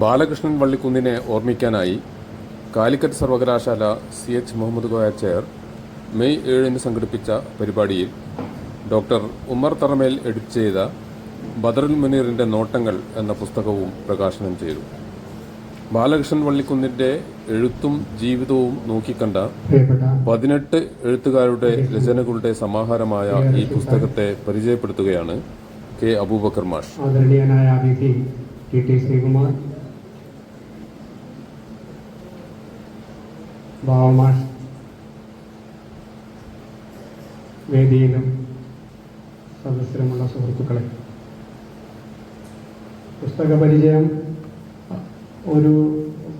ബാലകൃഷ്ണൻ വള്ളിക്കുന്നിനെ ഓർമ്മിക്കാനായി കാലിക്കറ്റ് സർവകലാശാല C H Muhammad Koya chair May ഏഴിന് സംഘടിപ്പിച്ച പരിപാടിയിൽ ഡോക്ടർ ഉമ്മർ തറമേൽ എഡിറ്റ് ചെയ്ത ബദറുൽ മുനീറിന്റെ നോട്ടങ്ങൾ എന്ന പുസ്തകവും പ്രകാശനം ചെയ്തു. ബാലകൃഷ്ണൻ വള്ളിക്കുന്നിന്റെ എഴുത്തും ജീവിതവും നോക്കിക്കണ്ട പതിനെട്ട് എഴുത്തുകാരുടെ രചനകളുടെ സമാഹാരമായ ഈ പുസ്തകത്തെ പരിചയപ്പെടുത്തുകയാണ് കെ അബൂബക്കർ മാഷ്. ശ്രീകുമാർ ബാവമാഷ് വേദിയിലും സദസ്സിലുമുള്ള സുഹൃത്തുക്കളെ പുസ്തക പരിചയം ഒരു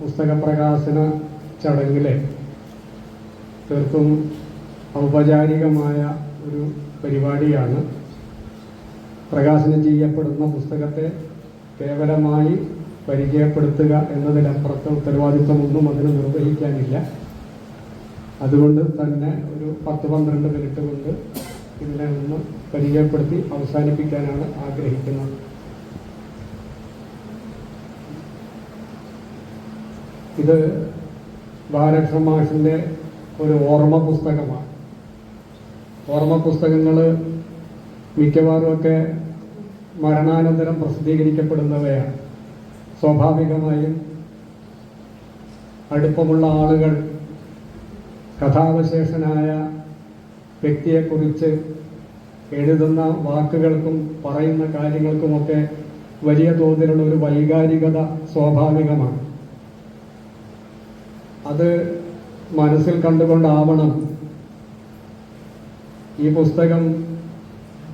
പുസ്തക പ്രകാശന ചടങ്ങിലെ തീർത്തും ഔപചാരികമായ ഒരു പരിപാടിയാണ്. പ്രകാശനം ചെയ്യപ്പെടുന്ന പുസ്തകത്തെ കേവലമായി പരിചയപ്പെടുത്തുക എന്നതിലപ്പുറത്തെ ഉത്തരവാദിത്വമൊന്നും അതിന് നിർവഹിക്കാനില്ല. അതുകൊണ്ട് തന്നെ ഒരു പത്ത് പന്ത്രണ്ട് മിനിറ്റ് കൊണ്ട് ഇതിനെ ഒന്ന് പരിചയപ്പെടുത്തി അവസാനിപ്പിക്കാനാണ് ആഗ്രഹിക്കുന്നത്. ഇത് ബാലകൃഷ്ണ മാഷിന്റെ ഒരു ഓർമ്മ പുസ്തകമാണ്. ഓർമ്മ പുസ്തകങ്ങൾ മിക്കവാറും ഒക്കെ മരണാനന്തരം പ്രസിദ്ധീകരിക്കപ്പെടുന്നവയാണ്. സ്വാഭാവികമായും അടുപ്പമുള്ള ആളുകൾ കഥാവശേഷനായ വ്യക്തിയെക്കുറിച്ച് എഴുതുന്ന വാക്കുകൾക്കും പറയുന്ന കാര്യങ്ങൾക്കുമൊക്കെ വലിയ തോതിലുള്ള ഒരു വൈകാരികത സ്വാഭാവികമാണ്. അത് മനസ്സിൽ കണ്ടുകൊണ്ടാവണം ഈ പുസ്തകം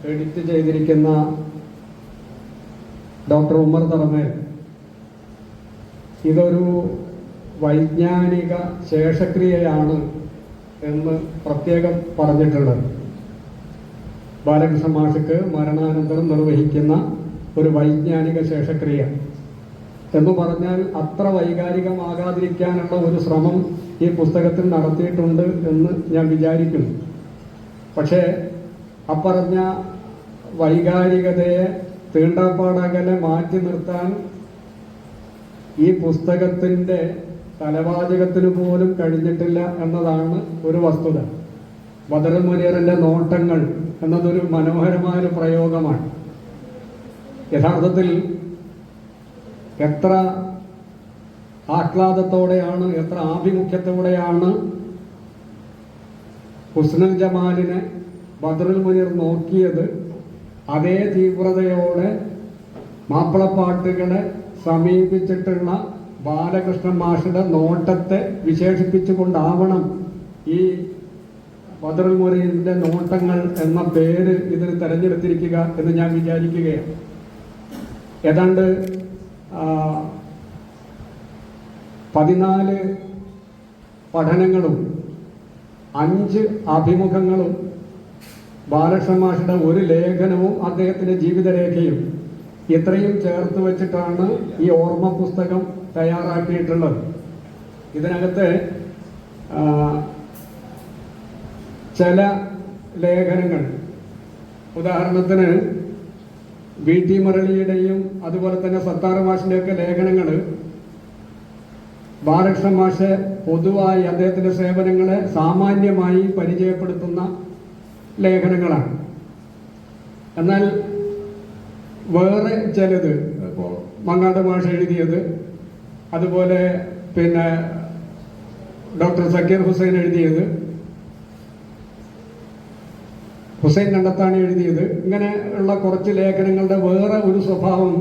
എഡിറ്റ് ചെയ്തിരിക്കുന്ന ഡോക്ടർ ഉമ്മർ തറമേൽ. ഇതൊരു വൈജ്ഞാനിക ശേഷക്രിയയാണ് എന്ന് പ്രത്യേകം പറഞ്ഞിട്ടുള്ളത് ബാലകൃഷ്ണ മാഷക്ക് മരണാനന്തരം നിർവഹിക്കുന്ന ഒരു വൈജ്ഞാനിക ശേഷക്രിയ. എന്ന് പറഞ്ഞാൽ അത്ര വൈകാരികമാകാതിരിക്കാനുള്ള ഒരു ശ്രമം ഈ പുസ്തകത്തിൽ നടത്തിയിട്ടുണ്ട് എന്ന് ഞാൻ വിചാരിക്കുന്നു. പക്ഷേ അപ്പറഞ്ഞ വൈകാരികതയെ തീണ്ടാപ്പാടകലെ മാറ്റി നിർത്താൻ ഈ പുസ്തകത്തിന്റെ തലവാചകത്തിന് പോലും കഴിഞ്ഞിട്ടില്ല എന്നതാണ് ഒരു വസ്തുത. ബദറൻ മുനീറിന്റെ നോട്ടങ്ങൾ എന്നതൊരു മനോഹരമായ ഒരു പ്രയോഗമാണ്. യഥാർത്ഥത്തിൽ എത്ര ആഹ്ലാദത്തോടെയാണ് എത്ര ആഭിമുഖ്യത്തോടെയാണ് ഹുസ്നൽ ജമാലിനെ ബദറുൽ മുനീർ നോക്കിയത്. അതേ തീവ്രതയോടെ മാപ്പിളപ്പാട്ടുകളെ സമീപിച്ചിട്ടുള്ള ബാലകൃഷ്ണൻ മാഷിന്റെ നോട്ടത്തെ വിശേഷിപ്പിച്ചുകൊണ്ടാവണം ഈ ബദറുൽ മുനീറിന്റെ നോട്ടങ്ങൾ എന്ന പേര് ഇതിന് തെരഞ്ഞെടുത്തിരിക്കുക എന്ന് ഞാൻ വിചാരിക്കുകയാണ്. ഏതാണ്ട് പതിനാല് പഠനങ്ങളും അഞ്ച് അഭിമുഖങ്ങളും ബാലകൃഷ്ണ മാഷിന്റെ ഒരു ലേഖനവും അദ്ദേഹത്തിന്റെ ജീവിതരേഖയും ഇത്രയും ചേർത്ത് വെച്ചിട്ടാണ് ഈ ഓർമ്മ പുസ്തകം തയ്യാറാക്കിയിട്ടുള്ളത്. ഇതിനകത്ത് ചില ലേഖനങ്ങൾ. ഉദാഹരണത്തിന് വി. ടി. മുരളിയുടെയും അതുപോലെ തന്നെ സത്താർ മാഷിന്റെയൊക്കെ ലേഖനങ്ങൾ ബാലകൃഷ്ണ മാഷ് പൊതുവായി അദ്ദേഹത്തിന്റെ സേവനങ്ങളെ സാമാന്യമായി പരിചയപ്പെടുത്തുന്ന ലേഖനങ്ങളാണ്. എന്നാൽ വേറെ ചിലത് ഇപ്പോൾ മങ്ങാട് മാഷ് എഴുതിയത് അതുപോലെ പിന്നെ ഡോക്ടർ സക്കീർ ഹുസൈൻ എഴുതിയത്. ഹുസൈൻ കണ്ടെത്താണ് എഴുതിയത്. ഇങ്ങനെ ഉള്ള കുറച്ച് ലേഖനങ്ങളുടെ വേറെ ഒരു സ്വഭാവം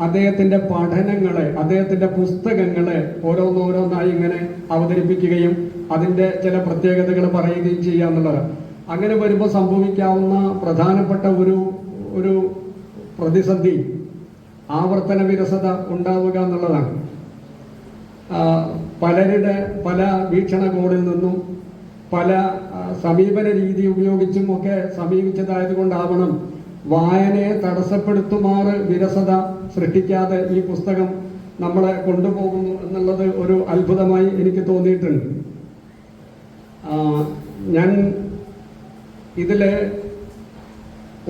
അദ്ദേഹത്തിന്റെ പഠനങ്ങളെ അദ്ദേഹത്തിന്റെ പുസ്തകങ്ങളെ ഓരോന്നോരോന്നായി ഇങ്ങനെ അവതരിപ്പിക്കുകയും അതിന്റെ ചില പ്രത്യേകതകൾ പറയുകയും ചെയ്യുക എന്നുള്ളതാണ്. അങ്ങനെ വരുമ്പോൾ സംഭവിക്കാവുന്ന പ്രധാനപ്പെട്ട ഒരു ഒരു പ്രതിസന്ധി ആവർത്തന വിരസത ഉണ്ടാവുക എന്നുള്ളതാണ്. പലരുടെ പല വീക്ഷണകോണിൽ നിന്നും പല സമീപന രീതി ഉപയോഗിച്ചും ഒക്കെ സമീപിച്ചതായതുകൊണ്ടാവണം വായനയെ തടസ്സപ്പെടുത്തുമാറ് വിരസത സൃഷ്ടിക്കാതെ ഈ പുസ്തകം നമ്മളെ കൊണ്ടുപോകുന്നു എന്നുള്ളത് ഒരു അത്ഭുതമായി എനിക്ക് തോന്നിയിട്ടുണ്ട്. ഞാൻ ഇതിൽ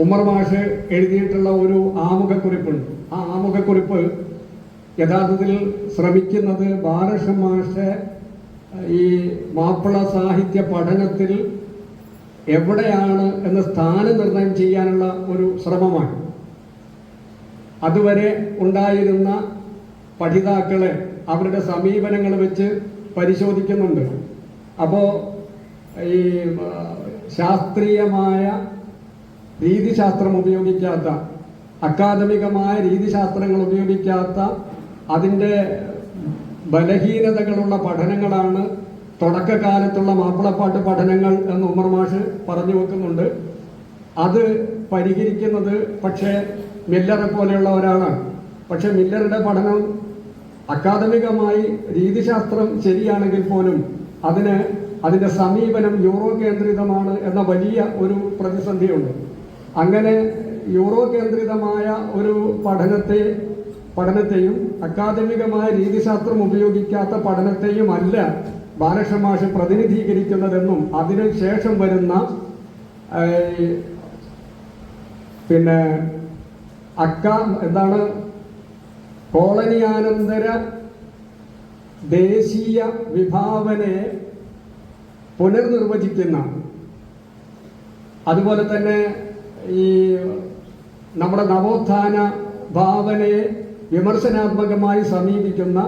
ഉമർ മാഷ് എഴുതിയിട്ടുള്ള ഒരു ആമുഖക്കുറിപ്പുണ്ട്. ആ ആമുഖക്കുറിപ്പ് യഥാർത്ഥത്തിൽ ശ്രമിക്കുന്നത് ബാലകൃഷ്ണ മാഷെ ഈ മാപ്പിള സാഹിത്യ പഠനത്തിൽ എവിടെയാണ് എന്ന് സ്ഥാനനിർണയം ചെയ്യാനുള്ള ഒരു ശ്രമമാണ്. അതുവരെ ഉണ്ടായിരുന്ന പഠിതാക്കളെ അവരുടെ സമീപനങ്ങൾ വെച്ച് പരിശോധിക്കുന്നുണ്ട്. അപ്പോൾ ഈ ശാസ്ത്രീയമായ രീതിശാസ്ത്രം ഉപയോഗിക്കാത്ത അക്കാദമികമായ രീതിശാസ്ത്രങ്ങൾ ഉപയോഗിക്കാത്ത അതിന്റെ ബലഹീനതകളുള്ള പഠനങ്ങളാണ് തുടക്കകാലത്തുള്ള മാപ്പിളപ്പാട്ട് പഠനങ്ങൾ എന്ന് ഉമർ മാഷ് പറഞ്ഞു വെക്കുന്നുണ്ട്. അത് പരിഹരിക്കുന്നത് പക്ഷേ മില്ലറെ പോലെയുള്ള ഒരാളാണ്. പക്ഷെ മില്ലറുടെ പഠനം അക്കാദമികമായി രീതിശാസ്ത്രം ശരിയാണെങ്കിൽ പോലും അതിന് അതിന്റെ സമീപനം യൂറോ കേന്ദ്രിതമാണ് എന്ന വലിയ ഒരു പ്രതിസന്ധിയുണ്ട്. അങ്ങനെ യൂറോ കേന്ദ്രിതമായ ഒരു പഠനത്തെ പഠനത്തെയും അക്കാദമികമായ രീതിശാസ്ത്രം ഉപയോഗിക്കാത്ത പഠനത്തെയും അല്ല ബാലകൃഷ്ണ പ്രതിനിധീകരിക്കുന്നതെന്നും അതിനു ശേഷം വരുന്ന പിന്നെ അക്ക എന്താണ് കോളനിയാനന്തര ദേശീയ വിഭാവനയെ പുനർനിർവചിക്കുന്ന അതുപോലെ തന്നെ ഈ നമ്മുടെ നവോത്ഥാന ഭാവനയെ വിമർശനാത്മകമായി സമീപിക്കുന്ന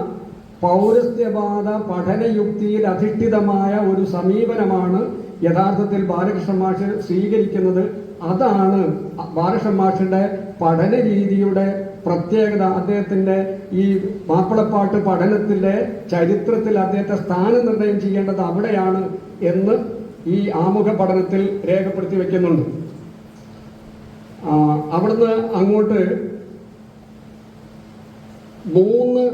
പൗരസ്ത്യവാദ പഠനയുക്തിയിൽ അധിഷ്ഠിതമായ ഒരു സമീപനമാണ് യഥാർത്ഥത്തിൽ ബാലകൃഷ്ണ മാഷ് സ്വീകരിക്കുന്നത്. അതാണ് ബാലകൃഷ്ണ മാഷിന്റെ പഠന രീതിയുടെ പ്രത്യേകത. അദ്ദേഹത്തിന്റെ ഈ മാപ്പിളപ്പാട്ട് പഠനത്തിലെ ചരിത്രത്തിൽ അദ്ദേഹത്തെ സ്ഥാനം നിർണയം ചെയ്യേണ്ടത് അവിടെയാണ് എന്ന് ഈ ആമുഖ പഠനത്തിൽ രേഖപ്പെടുത്തി വെക്കുന്നുണ്ട്. അവിടുന്ന് അങ്ങോട്ട് മൂന്ന്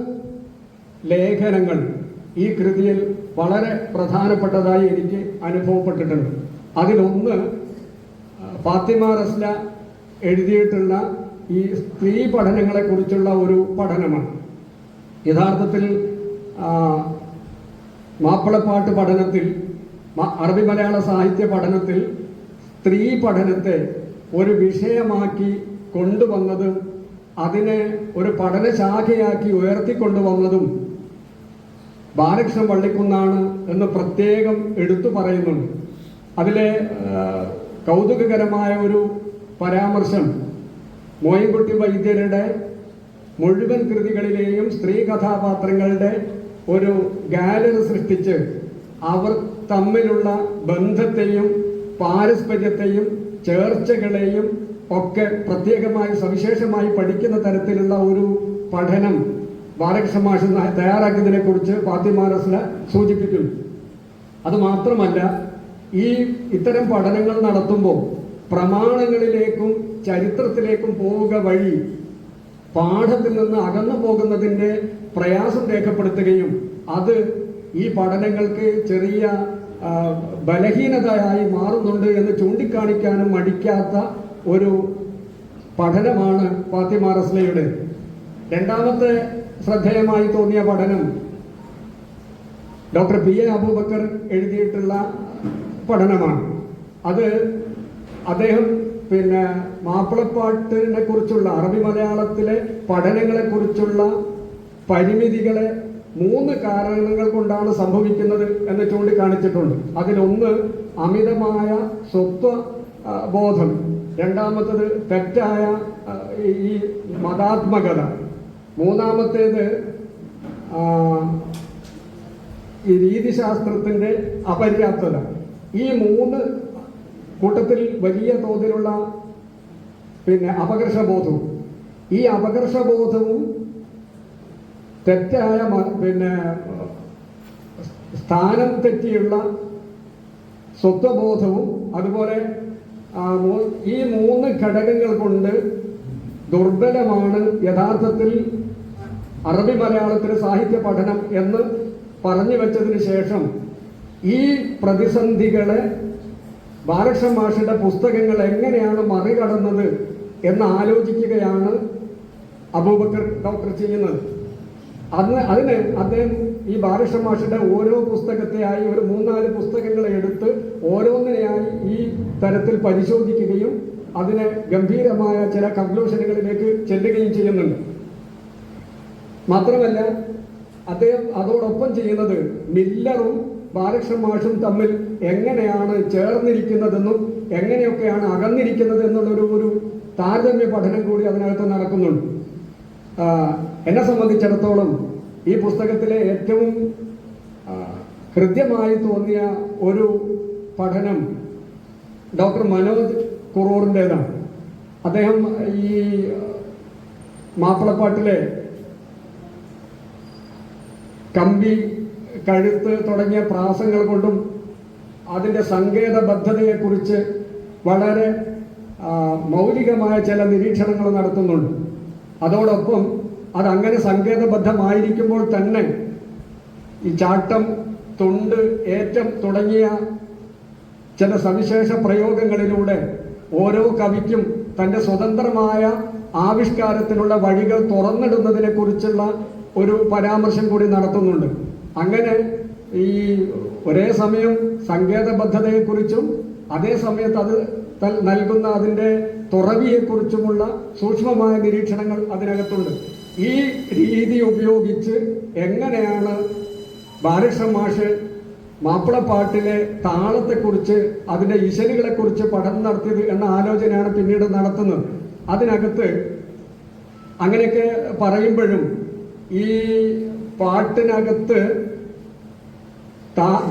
ലേഖനങ്ങൾ ഈ കൃതിയിൽ വളരെ പ്രധാനപ്പെട്ടതായി എനിക്ക് അനുഭവപ്പെട്ടിട്ടുണ്ട്. അതിലൊന്ന് ഫാത്തിമ റസ്ല എഴുതിയിട്ടുള്ള ഈ സ്ത്രീ പഠനങ്ങളെക്കുറിച്ചുള്ള ഒരു പഠനമാണ്. യഥാർത്ഥത്തിൽ മാപ്പിളപ്പാട്ട് പഠനത്തിൽ അറബി മലയാള സാഹിത്യ പഠനത്തിൽ സ്ത്രീ പഠനത്തെ ഒരു വിഷയമാക്കി കൊണ്ടുവന്നതും അതിനെ ഒരു പഠനശാഖയാക്കി ഉയർത്തിക്കൊണ്ടുവന്നതും ബാലകൃഷ്ണൻ വള്ളിക്കുന്നാണ് എന്ന് പ്രത്യേകം എടുത്തു പറയുന്നുണ്ട്. അതിലെ കൗതുകകരമായ ഒരു പരാമർശം മോയിൻകുട്ടി വൈദ്യരുടെ മുഴുവൻ കൃതികളിലെയും സ്ത്രീ കഥാപാത്രങ്ങളുടെ ഒരു ഗാലറി സൃഷ്ടിച്ച് അവർ തമ്മിലുള്ള ബന്ധത്തെയും പാരസ്പര്യത്തെയും ചേർച്ചകളെയും ഒക്കെ പ്രത്യേകമായി സവിശേഷമായി പഠിക്കുന്ന തരത്തിലുള്ള ഒരു പഠനം ബാലകൃഷ്ണ മാഷ് തയ്യാറാക്കിയതിനെ കുറിച്ച് ഫാത്തിമ റസ്ല സൂചിപ്പിക്കുന്നു. അത് മാത്രമല്ല ഈ ഇത്തരം പഠനങ്ങൾ നടത്തുമ്പോൾ പ്രമാണങ്ങളിലേക്കും ചരിത്രത്തിലേക്കും പോവുക വഴി പാഠത്തിൽ നിന്ന് അകന്നു പോകുന്നതിന്റെ പ്രയാസം രേഖപ്പെടുത്തുകയും അത് ഈ പഠനങ്ങൾക്ക് ചെറിയ ബലഹീനതയായി മാറുന്നുണ്ട് എന്ന് ചൂണ്ടിക്കാണിക്കാനും മടിക്കാത്ത ഒരു പഠനമാണ് ഫാത്തിമ റസ്ലയുടെ. രണ്ടാമത്തെ ശ്രദ്ധേയമായി തോന്നിയ പഠനം ഡോക്ടർ ബി എ അബൂബക്കർ എഴുതിയിട്ടുള്ള പഠനമാണ്. അത് അദ്ദേഹം പിന്നെ മാപ്പിളപ്പാട്ടിനെ കുറിച്ചുള്ള അറബി മലയാളത്തിലെ പഠനങ്ങളെ കുറിച്ചുള്ള പരിമിതികളെ മൂന്ന് കാരണങ്ങൾ കൊണ്ടാണ് സംഭവിക്കുന്നത് എന്ന് ചൂണ്ടിക്കാണിച്ചിട്ടുണ്ട്. അതിലൊന്ന് അമിതമായ സ്വത്വ ബോധം. രണ്ടാമത്തത് തെറ്റായ ഈ മതാത്മകത. മൂന്നാമത്തേത് ഈ രീതിശാസ്ത്രത്തിന്റെ അപര്യാപ്തത. ഈ മൂന്ന് കൂട്ടത്തിൽ വലിയ തോതിലുള്ള പിന്നെ അപകർഷബോധവും. ഈ അപകർഷബോധവും തെറ്റായ പിന്നെ സ്ഥാനം തെറ്റിയുള്ള സ്വത്വബോധവും അതുപോലെ ഈ മൂന്ന് ഘടകങ്ങൾ കൊണ്ട് ദുർബലമാണ് യഥാർത്ഥത്തിൽ അറബി മലയാളത്തിന് സാഹിത്യ പഠനം എന്ന് പറഞ്ഞു വെച്ചതിന് ശേഷം ഈ പ്രതിസന്ധികളെ ബാലകൃഷ്ണ മാഷിന്റെ പുസ്തകങ്ങൾ എങ്ങനെയാണ് മറികടന്നത് എന്ന് ആലോചിക്കുകയാണ് അബൂബക്കർ ഡോക്ടർ ചെയ്യുന്നത്. അന്ന് അതിന് അദ്ദേഹം ഈ ബാലകൃഷ്ണ മാഷിന്റെ ഓരോ പുസ്തകത്തെയായി ഒരു മൂന്നാൽ പുസ്തകങ്ങളെ എടുത്ത് ഓരോന്നിനെയായി ഈ തരത്തിൽ പരിശോധിക്കുകയും അതിനെ ഗംഭീരമായ ചില കൺക്ലൂഷനുകളിലേക്ക് ചെല്ലുകയും ചെയ്യുന്നുണ്ട്. മാത്രമല്ല അദ്ദേഹം അതോടൊപ്പം ചെയ്യുന്നത് മില്ലറും ബാലകൃഷ്ണ മാഷും തമ്മിൽ എങ്ങനെയാണ് ചേർന്നിരിക്കുന്നതെന്നും എങ്ങനെയൊക്കെയാണ് അകന്നിരിക്കുന്നത് എന്നുള്ളൊരു ഒരു താരതമ്യ പഠനം കൂടി അതിനകത്ത് നടക്കുന്നുണ്ട്. എന്നെ സംബന്ധിച്ചിടത്തോളം ഈ പുസ്തകത്തിലെ ഏറ്റവും ഹൃദ്യമായി തോന്നിയ ഒരു പഠനം ഡോക്ടർ മനോജ് കുറൂറിന്റെതാണ് അദ്ദേഹം ഈ മാപ്പിളപ്പാട്ടിലെ കമ്പി കഴുത്ത് തുടങ്ങിയ പ്രാസങ്ങൾ കൊണ്ടും അതിന്റെ സങ്കേതബദ്ധതയെക്കുറിച്ച് വളരെ മൗലികമായ ചില നിരീക്ഷണങ്ങൾ നടത്തുന്നുണ്ട്. അതോടൊപ്പം അതങ്ങനെ സങ്കേതബദ്ധമായിരിക്കുമ്പോൾ തന്നെ ഈ ചാട്ടം തൊണ്ട് ഏറ്റം തുടങ്ങിയ ചില സവിശേഷ പ്രയോഗങ്ങളിലൂടെ ഓരോ കവിക്കും തന്റെ സ്വതന്ത്രമായ ആവിഷ്കാരത്തിനുള്ള വഴികൾ തുറന്നിടുന്നതിനെ കുറിച്ചുള്ള ഒരു പരാമർശം കൂടി നടത്തുന്നുണ്ട്. അങ്ങനെ ഈ ഒരേ സമയം സങ്കേതബദ്ധതയെക്കുറിച്ചും അതേ സമയത്ത് അത് നൽകുന്ന അതിന്റെ തുറവിയെക്കുറിച്ചുമുള്ള സൂക്ഷ്മമായ നിരീക്ഷണങ്ങൾ അതിനകത്തുണ്ട്. ഈ രീതി ഉപയോഗിച്ച് എങ്ങനെയാണ് ബാലകൃഷ്ണ മാഷ് മാപ്പിളപ്പാട്ടിലെ താളത്തെക്കുറിച്ച് അതിന്റെ ഇശലുകളെക്കുറിച്ച് പഠനം നടത്തിയത് എന്ന ആലോചനയാണ് പിന്നീട് നടത്തുന്നത്. അതിനകത്ത് അങ്ങനെയൊക്കെ പറയുമ്പോഴും ഈ പാട്ടിനകത്ത്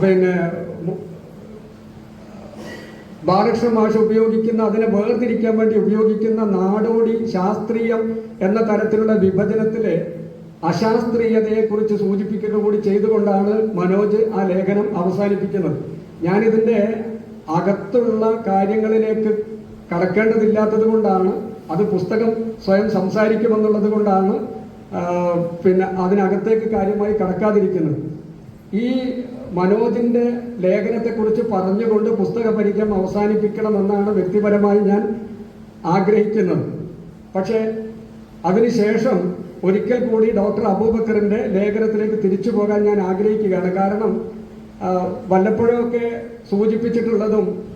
പിന്നെ ബാലകൃഷ്ണ മാഷ് ഉപയോഗിക്കുന്ന അതിനെ വേർതിരിക്കാൻ വേണ്ടി ഉപയോഗിക്കുന്ന നാടോടി ശാസ്ത്രീയം എന്ന തരത്തിലുള്ള വിഭജനത്തിലെ അശാസ്ത്രീയതയെക്കുറിച്ച് സൂചിപ്പിക്കുക കൂടി ചെയ്തുകൊണ്ടാണ് മനോജ് ആ ലേഖനം അവസാനിപ്പിക്കുന്നത്. ഞാനിതിന്റെ അകത്തുള്ള കാര്യങ്ങളിലേക്ക് കടക്കേണ്ടതില്ലാത്തത് കൊണ്ടാണ് അത് പുസ്തകം സ്വയം സംസാരിക്കുമെന്നുള്ളത് കൊണ്ടാണ് പിന്നെ അതിനകത്തേക്ക് കാര്യമായി കടക്കാതിരിക്കുന്നത്. ഈ മനോജിന്റെ ലേഖനത്തെക്കുറിച്ച് പറഞ്ഞുകൊണ്ട് പുസ്തക പരിചയം അവസാനിപ്പിക്കണമെന്നാണ് വ്യക്തിപരമായി ഞാൻ ആഗ്രഹിക്കുന്നത്. പക്ഷേ അതിനുശേഷം ഒരിക്കൽ കൂടി ഡോക്ടർ അബൂബക്കറിന്റെ ലേഖനത്തിലേക്ക് തിരിച്ചു പോകാൻ ഞാൻ ആഗ്രഹിക്കുകയാണ്. കാരണം വല്ലപ്പോഴൊക്കെ സൂചിപ്പിച്ചിട്ടുള്ളതും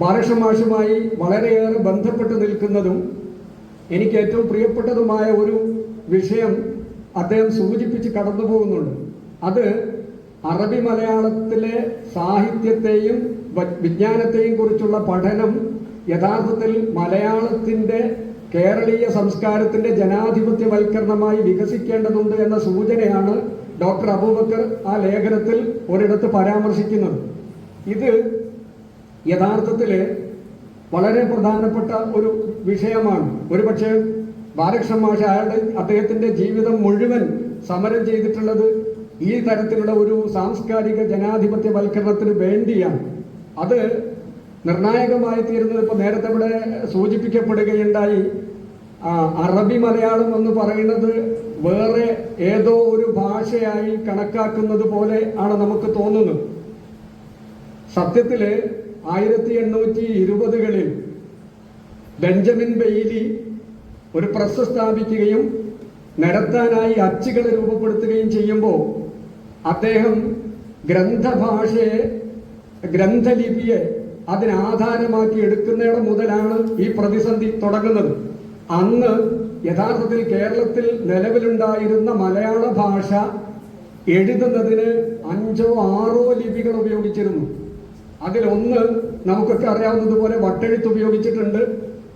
ബാലക്ഷമാഷുമായി വളരെയേറെ ബന്ധപ്പെട്ട് നിൽക്കുന്നതും എനിക്ക് ഏറ്റവും പ്രിയപ്പെട്ടതുമായ ഒരു വിഷയം അദ്ദേഹം സൂചിപ്പിച്ച് കടന്നു പോകുന്നുണ്ട് അത് അറബി മലയാളത്തിലെ സാഹിത്യത്തെയും വിജ്ഞാനത്തെയും കുറിച്ചുള്ള പഠനം യഥാർത്ഥത്തിൽ മലയാളത്തിന്റെ കേരളീയ സംസ്കാരത്തിന്റെ ജനാധിപത്യവൽക്കരണമായി വികസിക്കേണ്ടതുണ്ട് എന്ന സൂചനയാണ് ഡോക്ടർ അബൂബക്കർ ആ ലേഖനത്തിൽ ഒരിടത്ത് പരാമർശിക്കുന്നത്. ഇത് യഥാർത്ഥത്തിൽ വളരെ പ്രധാനപ്പെട്ട ഒരു വിഷയമാണ്. ഒരുപക്ഷെ ബാലകൃഷ്ണ മാഷ അയാളുടെ അദ്ദേഹത്തിന്റെ ജീവിതം മുഴുവൻ സമരം ചെയ്തിട്ടുള്ളത് ഈ തരത്തിലുള്ള ഒരു സാംസ്കാരിക ജനാധിപത്യവൽക്കരണത്തിന് വേണ്ടിയാണ്. അത് നിർണായകമായി തീരുന്നത് ഇപ്പോൾ നേരത്തെ ഇവിടെ സൂചിപ്പിക്കപ്പെടുകയുണ്ടായി. അറബി മലയാളം എന്ന് പറയുന്നത് വേറെ ഏതോ ഒരു ഭാഷയായി കണക്കാക്കുന്നത് പോലെ ആണ് നമുക്ക് തോന്നുന്നത്. സത്യത്തിൽ ആയിരത്തി എണ്ണൂറ്റി ഇരുപതുകളിൽ ബെഞ്ചമിൻ ബെയ്ലി ഒരു പ്രസ് സ്ഥാപിക്കുകയും നിരത്താനായി അച്ചുകൾ രൂപപ്പെടുത്തുകയും ചെയ്യുമ്പോൾ അദ്ദേഹം ഗ്രന്ഥഭാഷയെ ഗ്രന്ഥലിപിയെ അതിനാധാരമാക്കി എടുക്കുന്നിടം മുതലാണ് ഈ പ്രതിസന്ധി തുടങ്ങുന്നത്. അന്ന് യഥാർത്ഥത്തിൽ കേരളത്തിൽ നിലവിലുണ്ടായിരുന്ന മലയാള ഭാഷ എഴുതുന്നതിന് അഞ്ചോ ആറോ ലിപികൾ ഉപയോഗിച്ചിരുന്നു. അതിലൊന്ന് നമുക്കൊക്കെ അറിയാവുന്നതുപോലെ വട്ടെഴുത്ത് ഉപയോഗിച്ചിട്ടുണ്ട്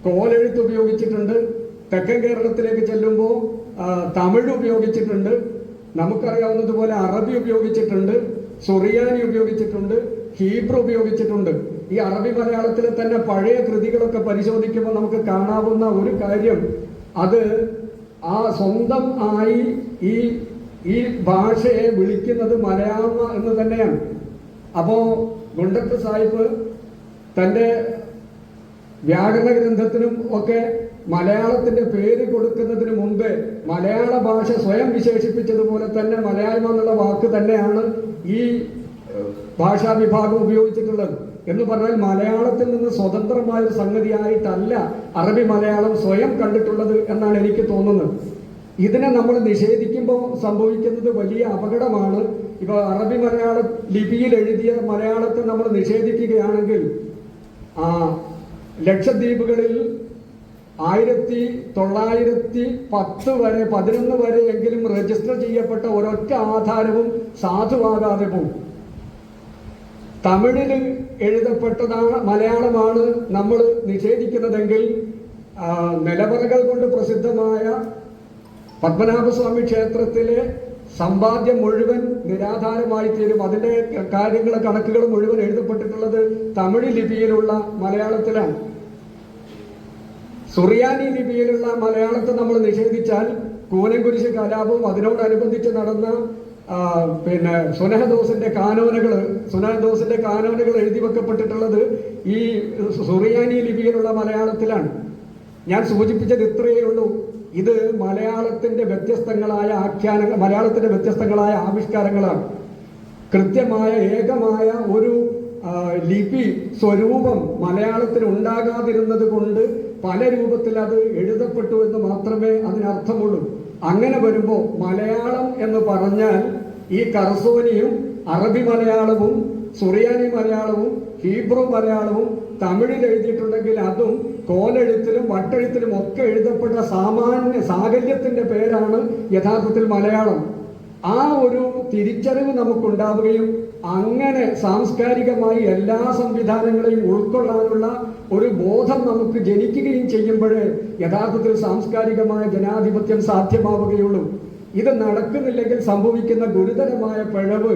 കോലെഴുത്ത് ഉപയോഗിച്ചിട്ടുണ്ട് തെക്കൻ കേരളത്തിലേക്ക് ചെല്ലുമ്പോൾ തമിഴ് ഉപയോഗിച്ചിട്ടുണ്ട് നമുക്കറിയാവുന്നതുപോലെ അറബി ഉപയോഗിച്ചിട്ടുണ്ട് സുറിയാനി ഉപയോഗിച്ചിട്ടുണ്ട് ഹീബ്രു ഉപയോഗിച്ചിട്ടുണ്ട്. ഈ അറബി മലയാളത്തിലെ തന്നെ പഴയ കൃതികളൊക്കെ പരിശോധിക്കുമ്പോൾ നമുക്ക് കാണാവുന്ന ഒരു കാര്യം അത് ആ സ്വന്തം ആയി ഈ ഈ ഭാഷയെ വിളിക്കുന്നത് മലയാള എന്ന് തന്നെയാണ്. അപ്പോ ഗുണ്ടത്ത് സാഹിബ് തന്റെ വ്യാകരണ ഗ്രന്ഥത്തിനും ഒക്കെ മലയാളത്തിന്റെ പേര് കൊടുക്കുന്നതിന് മുമ്പേ മലയാള ഭാഷ സ്വയം വിശേഷിപ്പിച്ചതുപോലെ തന്നെ മലയാളം എന്നുള്ള വാക്ക് തന്നെയാണ് ഈ ഭാഷാ വിഭാഗം ഉപയോഗിച്ചിട്ടുള്ളത്. എന്ന് പറഞ്ഞാൽ മലയാളത്തിൽ നിന്ന് സ്വതന്ത്രമായ ഒരു സംഗതിയായിട്ടല്ല അറബി മലയാളം സ്വയം കണ്ടിട്ടുള്ളത് എന്നാണ് എനിക്ക് തോന്നുന്നത്. ഇതിനെ നമ്മൾ നിഷേധിക്കുമ്പോൾ സംഭവിക്കുന്നത് വലിയ അപകടമാണ്. ഇപ്പൊ അറബി മലയാള ലിപിയിൽ എഴുതിയ മലയാളത്തെ നമ്മൾ നിഷേധിക്കുകയാണെങ്കിൽ ആ ലക്ഷദ്വീപുകളിൽ ആയിരത്തി തൊള്ളായിരത്തി പത്ത് വരെ പതിനൊന്ന് വരെ എങ്കിലും രജിസ്റ്റർ ചെയ്യപ്പെട്ട ഒരൊറ്റ ആധാരവും സാധുവാകാതെ പോകും തമിഴിൽ എഴുതപ്പെട്ടതാണ് മലയാളമാണ് നമ്മൾ നിഷേധിക്കുന്നതെങ്കിൽ നിലവറകൾ കൊണ്ട് പ്രസിദ്ധമായ പത്മനാഭസ്വാമി ക്ഷേത്രത്തിലെ സമ്പാദ്യം മുഴുവൻ നിരാധാരമായി തീരും. അതിന്റെ കാര്യങ്ങൾ കണക്കുകൾ മുഴുവൻ എഴുതപ്പെട്ടിട്ടുള്ളത് തമിഴ് ലിപിയിലുള്ള മലയാളത്തിലാണ്. സുറിയാനി ലിപിയിലുള്ള മലയാളത്തെ നമ്മൾ നിഷേധിച്ചാൽ കൂനംകുരിശ് കലാപവും അതിനോടനുബന്ധിച്ച് നടന്ന പിന്നെ സുനഹദോസിന്റെ കാനോനകൾ സുനഹദോസിന്റെ കാനോനകൾ എഴുതി വെക്കപ്പെട്ടിട്ടുള്ളത് ഈ സുറിയാനി ലിപിയിലുള്ള മലയാളത്തിലാണ്. ഞാൻ സൂചിപ്പിച്ചത് ഇത്രയേ ഉള്ളൂ. ഇത് മലയാളത്തിന്റെ വ്യത്യസ്തങ്ങളായ ആഖ്യാനങ്ങൾ മലയാളത്തിന്റെ വ്യത്യസ്തങ്ങളായ ആവിഷ്കാരങ്ങളാണ്. കൃത്യമായ ഏകമായ ഒരു ലിപി സ്വരൂപം മലയാളത്തിൽ ഉണ്ടാകാതിരുന്നത് കൊണ്ട് പല രൂപത്തിൽ അത് എഴുതപ്പെട്ടു എന്ന് മാത്രമേ അതിനർത്ഥമുള്ളൂ. അങ്ങനെ വരുമ്പോൾ മലയാളം എന്ന് പറഞ്ഞാൽ ഈ കറസോനിയും അറബി മലയാളവും സുറിയാനി മലയാളവും ഹീബ്രു മലയാളവും തമിഴിൽ എഴുതിയിട്ടുണ്ടെങ്കിൽ അതും കോലെഴുത്തിലും വട്ടെഴുത്തിലും ഒക്കെ എഴുതപ്പെട്ട സാമാന്യ സാകല്യത്തിന്റെ പേരാണ് യഥാർത്ഥത്തിൽ മലയാളം. ആ ഒരു തിരിച്ചറിവ് നമുക്കുണ്ടാവുകയും അങ്ങനെ സാംസ്കാരികമായി എല്ലാ സംവിധാനങ്ങളെയും ഉൾക്കൊള്ളാനുള്ള ഒരു ബോധം നമുക്ക് ജനിക്കുകയും ചെയ്യുമ്പോൾ യഥാർത്ഥത്തിൽ സാംസ്കാരികമായ ജനാധിപത്യം സാധ്യമാവുകയുള്ളൂ. ഇത് നടക്കുന്നില്ലെങ്കിൽ സംഭവിക്കുന്ന ഗുരുതരമായ പിഴവ്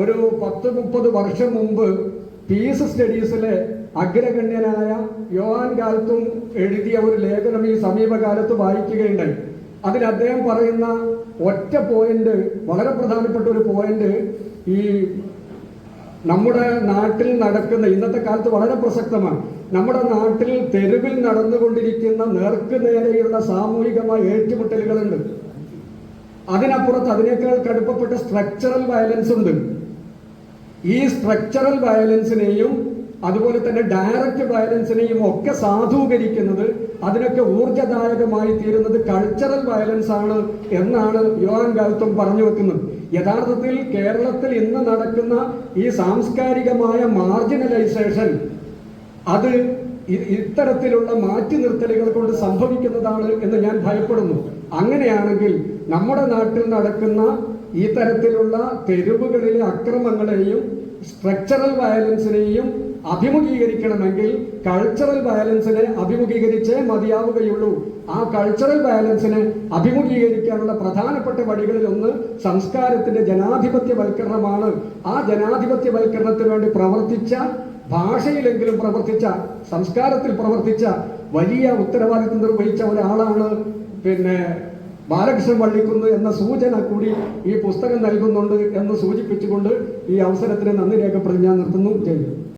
ഒരു പത്ത് മുപ്പത് വർഷം മുമ്പ് പീസ് സ്റ്റഡീസിലെ അഗ്രഗണ്യനായ യോഹാൻ കാലത്തും എഴുതിയ ഒരു ലേഖനം ഈ സമീപകാലത്ത് വായിക്കുകയുണ്ടായി. അതിൽ അദ്ദേഹം പറയുന്ന ഒറ്റ പോയിന്റ് വളരെ പ്രധാനപ്പെട്ട ഒരു പോയിന്റ് ഈ നമ്മുടെ നാട്ടിൽ നടക്കുന്ന ഇന്നത്തെ കാലത്ത് വളരെ പ്രസക്തമാണ്. നമ്മുടെ നാട്ടിൽ തെരുവിൽ നടന്നുകൊണ്ടിരിക്കുന്ന നേർക്ക് നേരെയുള്ള സാമൂഹികമായ ഏറ്റുമുട്ടലുകളുണ്ട്. അതിനപ്പുറത്ത് അതിനേക്കാൾ കടുപ്പപ്പെട്ട സ്ട്രക്ചറൽ വയലൻസ് ഉണ്ട്. ഈ സ്ട്രക്ചറൽ വയലൻസിനെയും അതുപോലെ തന്നെ ഡയറക്റ്റ് വയലൻസിനെയും ഒക്കെ സാധൂകരിക്കുന്നത് അതിനൊക്കെ ഊർജദായകമായി തീരുന്നത് കൾച്ചറൽ വയലൻസ് ആണ് എന്നാണ് യോഹൻ ഗൗതം പറഞ്ഞു വെക്കുന്നത്. യഥാർത്ഥത്തിൽ കേരളത്തിൽ ഇന്ന് നടക്കുന്ന ഈ സാംസ്കാരികമായ മാർജിനലൈസേഷൻ അത് ഇത്തരത്തിലുള്ള മാറ്റി നിർത്തലുകൾ കൊണ്ട് സംഭവിക്കുന്നതാണ് എന്ന് ഞാൻ ഭയപ്പെടുന്നു. അങ്ങനെയാണെങ്കിൽ നമ്മുടെ നാട്ടിൽ നടക്കുന്ന ഈ തരത്തിലുള്ള തെരുവുകളിലെ അക്രമങ്ങളെയും സ്ട്രക്ചറൽ വയലൻസിനെയും അഭിമുഖീകരിക്കണമെങ്കിൽ കൾച്ചറൽ വയലൻസിനെ അഭിമുഖീകരിച്ചേ മതിയാവുകയുള്ളൂ. ആ കൾച്ചറൽ ബാലൻസിനെ അഭിമുഖീകരിക്കാനുള്ള പ്രധാനപ്പെട്ട വഴികളിൽ ഒന്ന് സംസ്കാരത്തിന്റെ ജനാധിപത്യവൽക്കരണമാണ്. ആ ജനാധിപത്യവൽക്കരണത്തിന് വേണ്ടി പ്രവർത്തിച്ച ഭാഷയിലെങ്കിലും പ്രവർത്തിച്ച സംസ്കാരത്തിൽ പ്രവർത്തിച്ച വലിയ ഉത്തരവാദിത്വം നിർവഹിച്ച ഒരാളാണ് പിന്നെ ബാലകൃഷ്ണൻ വള്ളിക്കുന്ന് എന്ന സൂചന കൂടി ഈ പുസ്തകം നൽകുന്നുണ്ട് എന്ന് സൂചിപ്പിച്ചുകൊണ്ട് ഈ അവസരത്തിന് നന്ദി രേഖപ്പെടുത്തി ഞാൻ നിർത്തുന്നു. ജയ്